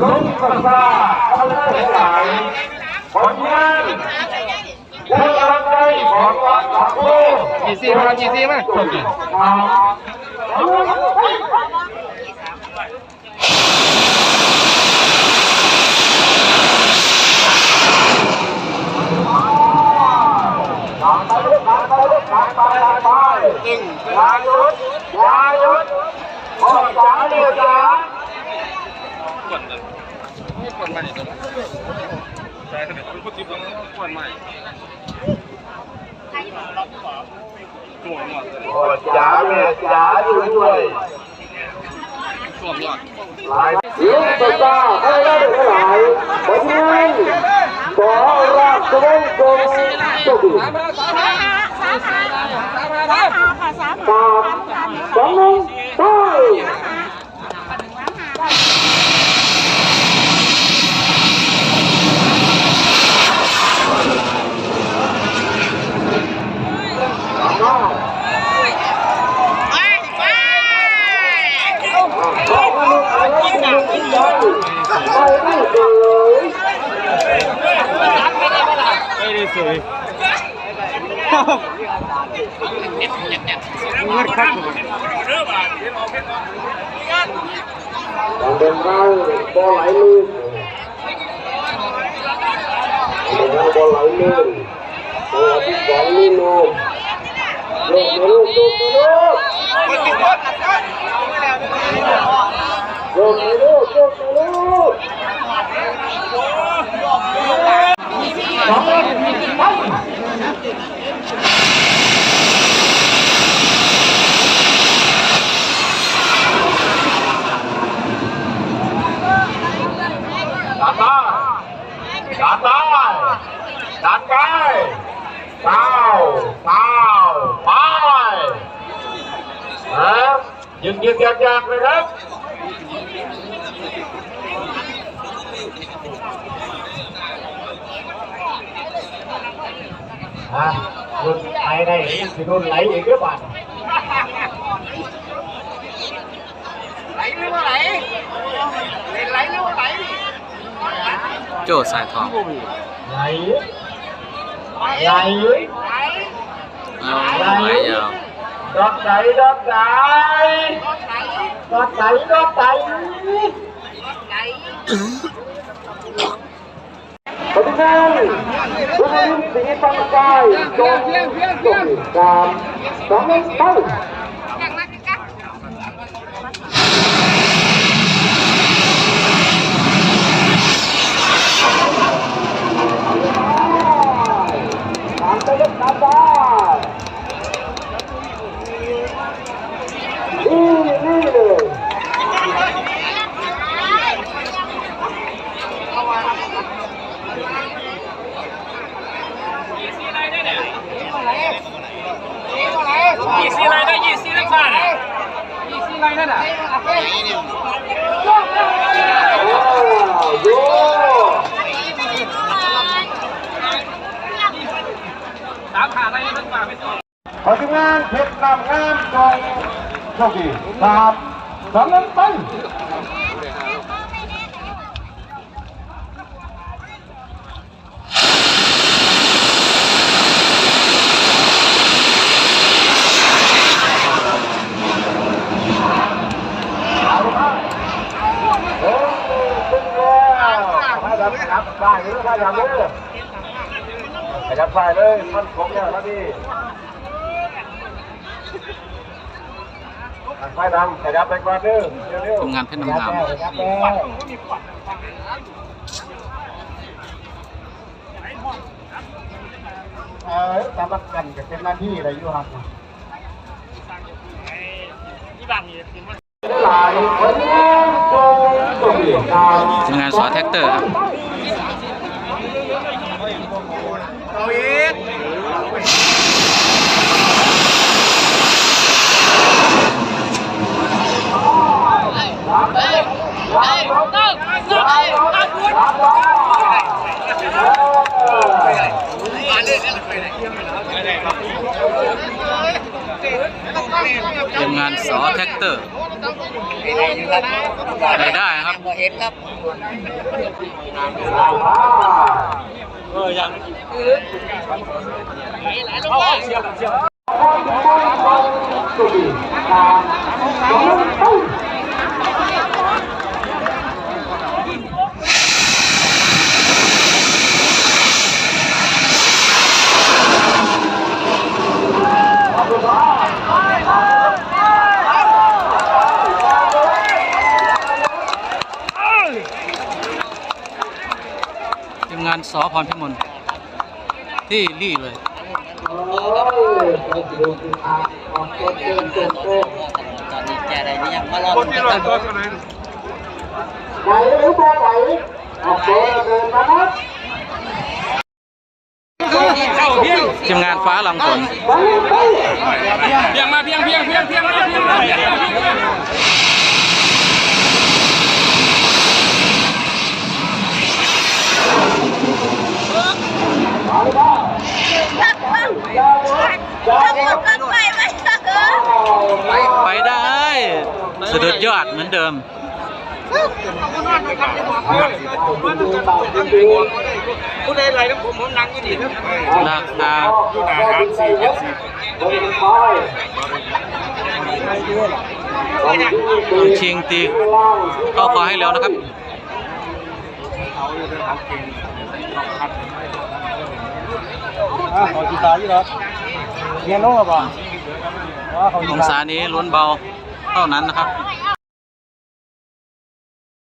ลุงกษาเขาเลิกหลายผลงานผู้กำลังใจของวัดสักโลจีซีมาจีซีมาไปลูกไปลูกไปไปไปยายุดยายุดพ่อจ๋าเดียวจ๋า ขวนเลย ขวนใหม่ใช่ขนาดเป็นผู้ทิพย์ต้องขวนใหม่ตัวหมดเลยพ่อจ๋าแม่จ๋าอยู่ด้วยตัวหมดหลายลุงกษาเขาเลิกหลายผลงานขอราชวงศ์ทรงโชคดีสามสามสามค่ะสาม สามสองหนึ่งไป ไม่ได้สวยเงินคักเลยยังเป็นเราบอไหลลื่นเป็นเราบอไหลลื่นตัวที่สองลื่นลมลงลูกลูกลูกลงลูกลงลูกสองไป ดันได้ดันได้ดันไปเต้าเต้าไปนะ ยึกยึกยักยักเลยครับอะรุ่นไปได้สิรุ่นไหลอีกหรือเปล่าโจสายทองไหลไหลเอาไหลยาว ดอกใสดอกใสดอกใสดอกไหลปฏิบัติผู้บริสีฟังกายจงจงตามสองหนึ่งไป ตามไปลูกตามไปนี่นี่เลย โยขอทีมงานเพชรนำงานจงโชคดีครับสองนั้นไป โอ้ตึงแล้ว ให้ดับครับได้หรือไม่ดับเลยให้ดับไฟเลยมันคงเนี่ยนะพี่ไฟดำขยับไปก่อนเด้อเร็วๆทำงานเพชรน้ำงามเออตามักกันกับเป็นหน้าที่อะไรอยู่ครับหลายคนจงจงตามทีมงานสอแท็กเตอร์ครับ ทียมงานสอแท็กเตอร์ได้ได้ครับเห็นครับเออยังทีมงานสอพรพิมลที่รี่เลยตอนนี้แกอะไรนี่ยังมารอคนที่ลอตัวเท่าไหร่ไหวหรือไม่ไหวโอเคเดินมาครับเข้าเพียงทีมงานฟ้าหลังฝนเพียงมาเพียงเพียงเพียงเพียงมาเพียงมาเพียงมา ก็ ไปไม่เออไปได้ สะดุดยอดเหมือนเดิมผู้ใดไรน้ำผมผมนั่งอยู่ดีครับราคาอยู่หน้าร้านสี่เจ็ดสิบชิงตีเข้าคอให้แล้วนะครับ ขอจีตาอยู่หรอเรียนน้องหรือเปล่าว่าเขาองศานี้ล้วนเบาเท่านั้นนะครับ